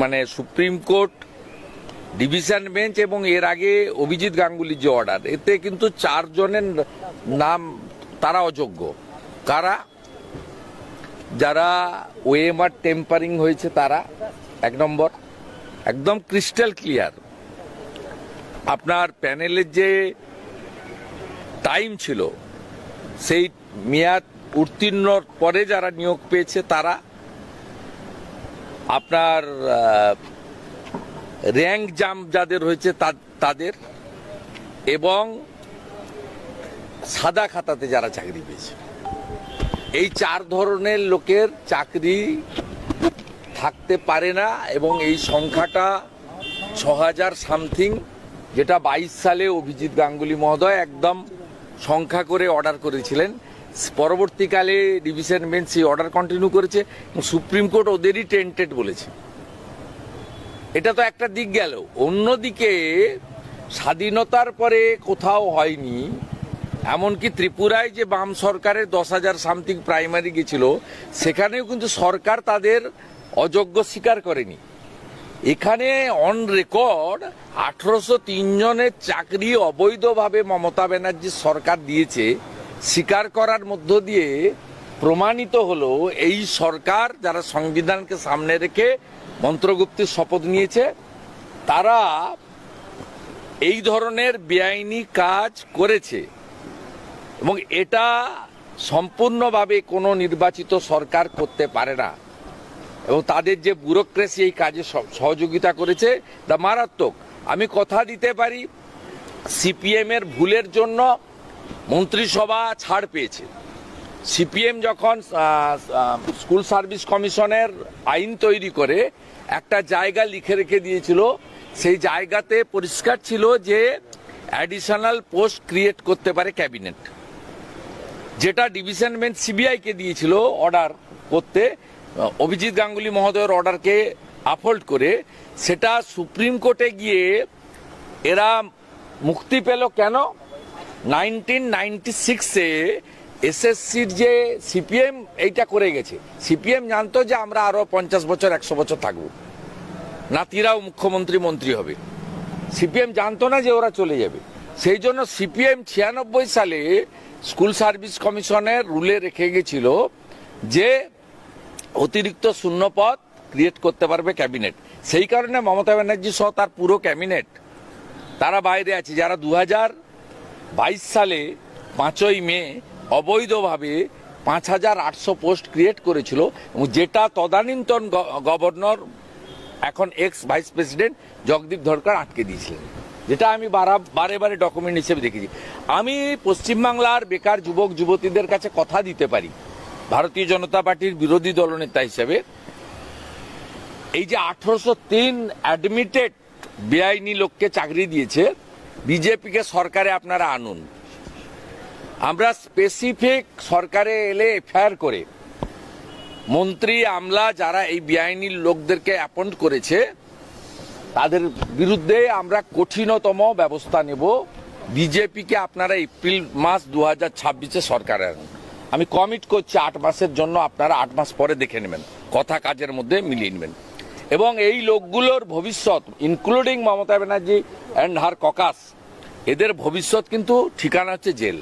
মানে supreme court, division bench এবং এর আগে অভিজিৎ গাঙ্গুলির যে অর্ডার, এতে কিন্তু চারজনের নাম তারা অযোগ্য। কারা? যারা ওএমআর টেম্পারিং হয়েছে তারা, এক নম্বর। একদম ক্রিস্টাল ক্লিয়ার। আপনার প্যানেলের যে টাইম ছিল, সেই মেয়াদ উত্তীর্ণর পরে যারা নিয়োগ পেয়েছে তারা আপনার র্যাঙ্ক জাম যাদের হয়েছে তাদের এবং সাদা খাতাতে যারা চাকরি পেয়েছে। এই চার ধরনের লোকের চাকরি থাকতে পারে না এবং এই সংখ্যাটা ছ হাজার সামথিং, যেটা বাইশ সালে অভিজিৎ গাঙ্গুলি মহোদয় একদম সংখ্যা করে অর্ডার করেছিলেন। পরবর্তীকালে ডিভিশন বেঞ্চ সেই অর্ডার কন্টিনিউ করেছে এবং সুপ্রিম কোর্ট ওদেরই টেন্টেড বলেছে। এটা তো একটা দিক গেল। অন্যদিকে স্বাধীনতার পরে কোথাও হয়নি, এমনকি ত্রিপুরায় যে বাম সরকারের দশ হাজার সামথিং প্রাইমারি গেছিল, সেখানেও কিন্তু সরকার তাদের অযোগ্য স্বীকার করেনি। এখানে অন রেকর্ড আঠারোশ তিন জনের চাকরি অবৈধভাবে মমতা ব্যানার্জির সরকার দিয়েছে। স্বীকার করার মধ্য দিয়ে প্রমাণিত হলো এই সরকার যারা সংবিধানকে সামনে রেখে মন্ত্রগুপ্তির শপথ নিয়েছে, তারা এই ধরনের বেআইনি কাজ করেছে। এবং এটা সম্পূর্ণভাবে কোনো নির্বাচিত সরকার করতে পারে না। এবং তাদের যে ব্যুরোক্রেসি এই কাজে সহ- সহযোগিতা করেছে, তা মারাত্মক। আমি কথা দিতে পারি, সিপিএমের ভুলের জন্য মন্ত্রিসভা ছাড় পেয়েছে। সিপিএম যখন স্কুল সার্ভিস কমিশনের আইন তৈরি করে একটা জায়গা লিখে রেখে দিয়েছিল, সেই জায়গাতে পরিষ্কার ছিল যে অ্যাডিশনাল পোস্ট ক্রিয়েট করতে পারে ক্যাবিনেট যেটা ডিভিশন বেঞ্চ সিবিআইকে দিয়েছিল অর্ডার করতে, অভিজিৎ গাঙ্গুলি মহোদয়ের অর্ডারকে আপহোল্ড করে, সেটা সুপ্রিম কোর্টে গিয়ে এরা মুক্তি পেল কেন? নাইনটিন নাইনটি সিক্সে এসএসসির যে সিপিএম এইটা করে গেছে। সিপিএম জানতো যে আমরা আরও পঞ্চাশ বছর, একশো বছর থাকব। নাতিরাও মুখ্যমন্ত্রী, মন্ত্রী হবে। সিপিএম জানতো না যে ওরা চলে যাবে। সেই জন্য সিপিএম ছিয়ানব্বই সালে স্কুল সার্ভিস কমিশনের রুলে রেখে গেছিল যে অতিরিক্ত শূন্যপদ ক্রিয়েট করতে পারবে ক্যাবিনেট। সেই কারণে মমতা ব্যানার্জি সহ তার পুরো ক্যাবিনেট, তারা বাইরে আছে। যারা দু হাজার বাইশ সালে পাঁচই মে অবৈধভাবে পাঁচ হাজার আটশো পোস্ট ক্রিয়েট করেছিল এবং যেটা তদানীন্তন গভর্নর এখন ex vice president Jagdeep Dhankhar আটকে দিয়েছিলেন। যেটা আমি বারা, বারে বারে ডকুমেন্ট হিসেবে দেখেছি। আমি পশ্চিমবাংলার বেকার যুবক, যুবতীদের কাছে কথা দিতে পারি। ভারতীয় জনতা পার্টির বিরোধী দলনেতা হিসেবে। এই যে আঠারোশো তিন অ্যাডমিটেড বেআইনি লোককে চাকরি দিয়েছে বিজেপিকে সরকারে আপনারা আনুন। আমরা স্পেসিফিক সরকারে এলে এফআইআর করে, মন্ত্রী, আমলা যারা এই বেআইনি লোকদেরকে অ্যাপয়েন্ট করেছে, তাদের বিরুদ্ধে আমরা কঠিনতম ব্যবস্থা নেব। বিজেপিকে আপনারা এপ্রিল মাস দু হাজার ছাব্বিশে সরকারে আনুন। আমি কমিট করছি আট মাসের জন্য, আপনারা আট মাস পরে দেখে নেবেন। কথা কাজের মধ্যে মিলিয়ে নেবেন। এবং এই লোকগুলোর ভবিষ্যৎ including Mamata Banerjee and her caucus এদের ভবিষ্যৎ কিন্তু ঠিকানা হচ্ছে জেল।